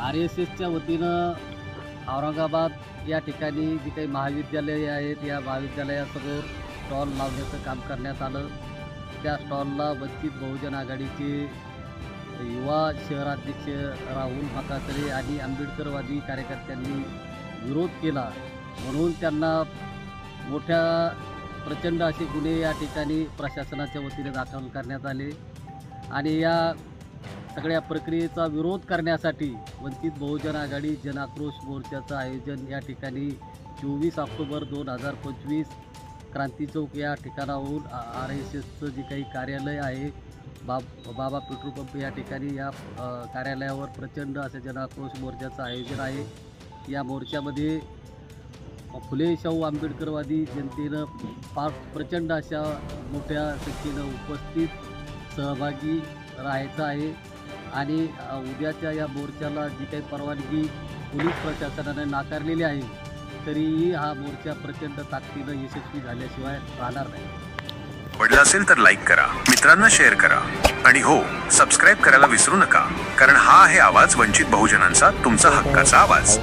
R S एसच्या वतीनं औरंगाबाद या ठिकाणी जी काही महाविद्यालये आहेत या महाविद्यालयासमोर स्टॉल लावण्याचं काम करण्यात आलं. त्या स्टॉलला वंचित बहुजन आघाडीचे युवा शहराध्यक्ष राहुल माकासरे आणि आंबेडकरवादी कार्यकर्त्यांनी विरोध केला. म्हणून त्यांना मोठ्या प्रचंड असे गुन्हे या ठिकाणी प्रशासनाच्या वतीने दाखल करण्यात आले. आणि या सगळ्या प्रक्रियेचा विरोध करण्यासाठी वंचित बहुजन आघाडी जनआक्रोश मोर्चाचं आयोजन या ठिकाणी चोवीस ऑक्टोबर दोन हजार पंचवीस क्रांती चौक या ठिकाणाहून आर एस एसचं जे काही कार्यालय आहे बाब बाबा पेट्रोल पंप या ठिकाणी या कार्यालयावर प्रचंड असं जनआक्रोश मोर्चाचं आयोजन आहे. या मोर्चामध्ये फुले शाहू आंबेडकरवादी जनतेनं फार प्रचंड अशा मोठ्या संख्येनं उपस्थित सहभागी राहायचं आहे. आणि उद्याच्या या मोर्चाला जी काही परवानगी पोलीस प्रशासनाने नाकारलेली आहे तरीही हा मोर्चा प्रचंड ताकदीनं यशस्वी झाल्याशिवाय राहणार नाही. आवडला असेल तर लाईक करा मित्रांना शेअर करा आणि हो सबस्क्राईब करायला विसरू नका कारण हा आहे आवाज वंचित बहुजनांचा तुमचा हक्काचा आवाज.